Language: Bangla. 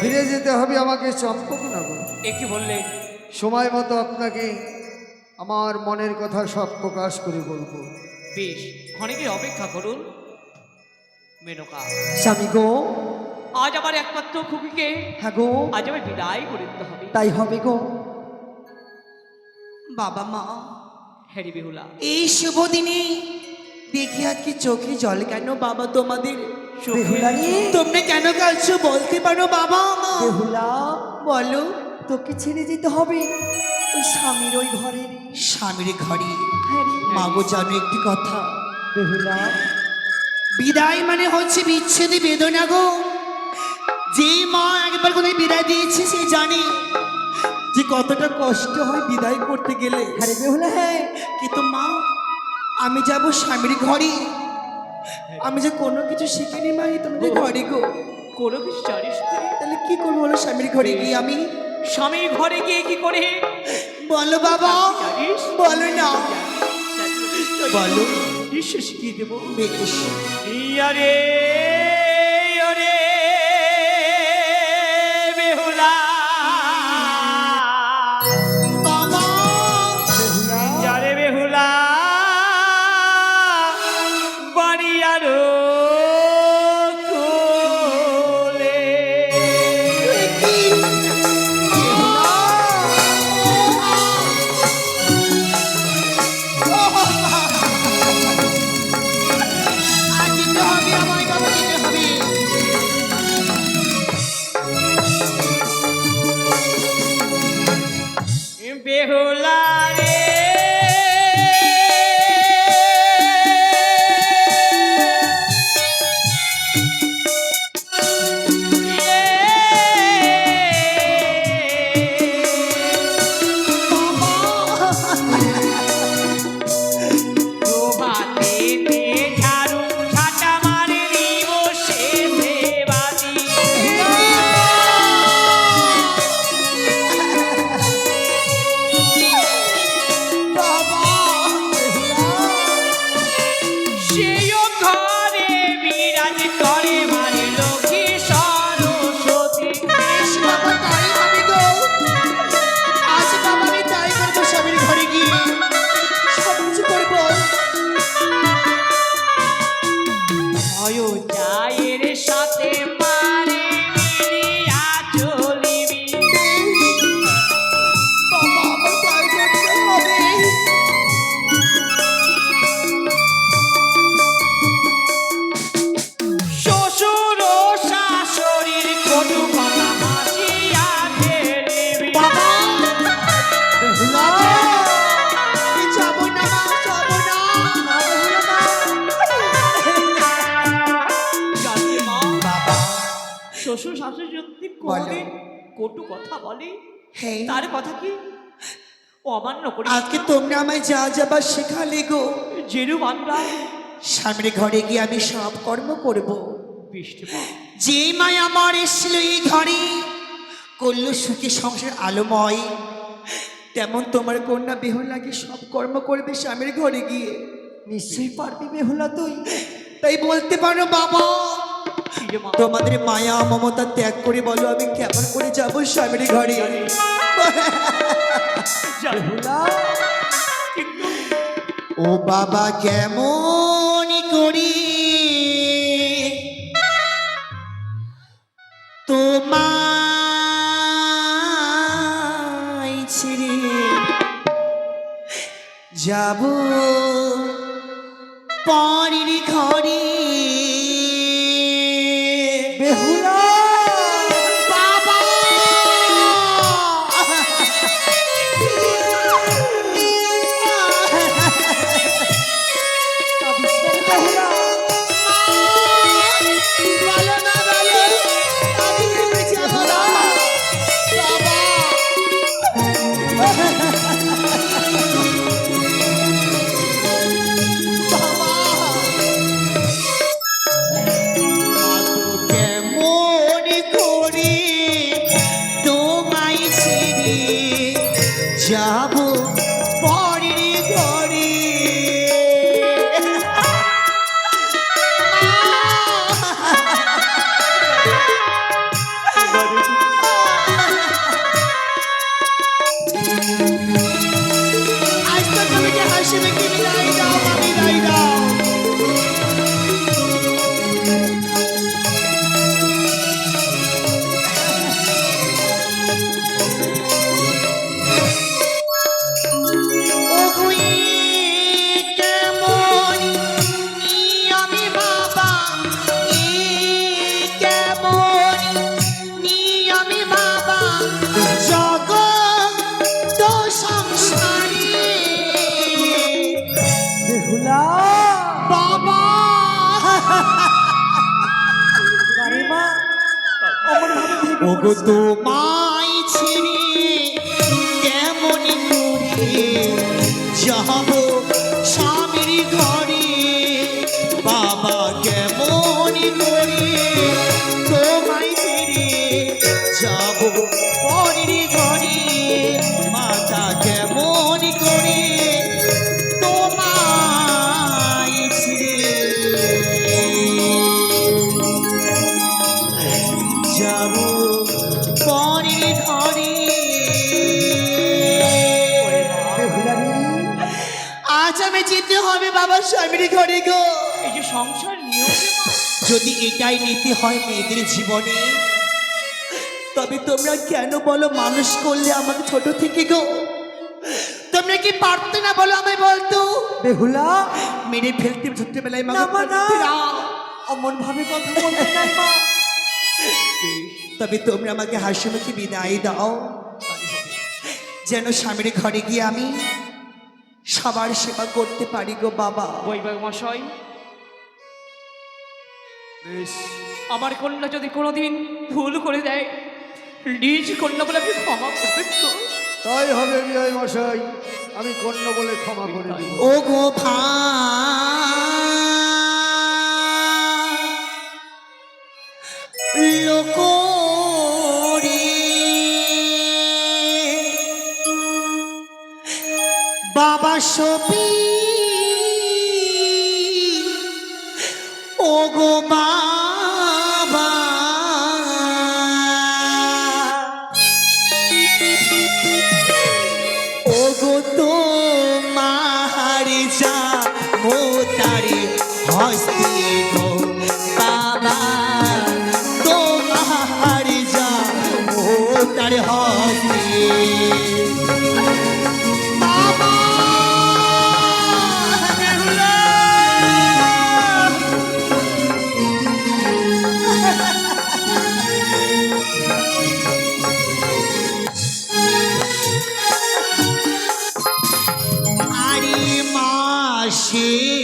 ফিরে যেতে হবে আমাকে চম্পকনগর। এ কি বললেন সময় মতো আপনাকে আমার মনের কথা সব প্রকাশ করে বলব। বেশ ক্ষণিকে অপেক্ষা করুন। মেনকা। স্বামী গো। আজ আমার একমাত্র খুকিকে। হ্যাঁ গো। আজ আমি বিদায় করে দিতে হবে। তাই হবে গো। বাবা মা। হ্যারি বেহুলা। এই শুভ দিনে দেখি আর কি চোখে জল কেন বাবা তোমাদের? তোমরা কেন কালছো বলতে পারো বাবা বেহুলা বলো। তোকে ছেড়ে যেতে হবে। ওই স্বামীর ওই ঘরে। স্বামীর ঘরে? হ্যাঁ রে। মাগো জানো একটি কথা। বেহুলা। বিদায় মানে হচ্ছে বিচ্ছেদে বেদনা গো। যে মা একবার কোথায় বিদায় দিয়েছে সে জানে। যে কতটা কষ্ট হয় বিদায় করতে গেলে। হ্যাঁ বেহুলা। হ্যাঁ কিন্তু মা আমি যাব স্বামীর ঘরে। আমি যে কোনো কিছু শিখিনি মাই তুমি তোমাদের ঘরে গো কোনো কিছু জানিস তাহলে কি করব বলো স্বামীর ঘরে গিয়ে আমি স্বামীর ঘরে গিয়ে কি করে বলো বাবা বলো না বলো শিখিয়ে দেবো বেশ ইয়ারে কটু কথা বলে। তার কথা কি? অমান্য করি আজকে তোমরা আমায় যা যাবার শেখালে গো। জেরু বাংলা স্বামীর ঘরে গিয়ে আমি সব কর্ম করব। যে মায় আমার এসেছিল এই ঘরে করল সুখী সংসার আলোময়। তেমন তোমার কন্যা বেহুলাকে সব কর্ম করবে স্বামীর ঘরে গিয়ে। নিশ্চয়ই পারবি বেহুলা তুই। তাই বলতে পারো বাবা। তোমাদের মায়া মমতা ত্যাগ করে বলো, আমি কেমন করে যাব স্বামীর ঘরে? ও বাবা, কেমন করি? তোমায় যাব পরের ঘরে। ওগো তোমায় ছিড়ে কেমন করে যাব স্বামীর ঘরে বাবা কেমন করে বাবার স্বামীর ঘরে গো। এই যে সংসার নিয়ম যদি এটাই নীতি হয় মেয়েদের জীবনে তবে তোমরা কেন বলো মানুষ করলে আমাকে ছোট থেকে গো? তোমরা কি পারতে না বলো আমায় বলতো? বেহুলা মেরে ফেলতে ছোট্টবেলায় না মা না না। অমন ভাবে কথা বলতে মা। তবে তোমরা আমাকে হাসি মুখে বিদায় দাও। যেন স্বামীর ঘরে গিয়ে আমি সবার সেবা করতে পারি গো বাবা। বৈবাহ মশাই বেশ। আমার কন্যা যদি কোনোদিন ভুল করে দেয় নিজ কন্যা বলে আমি ক্ষমা করবে তো? তাই হবে বিজয় মশাই আমি কন্যা বলে ক্ষমা করে দিব। ও গো ভা তারে হস্তে আরে মাসে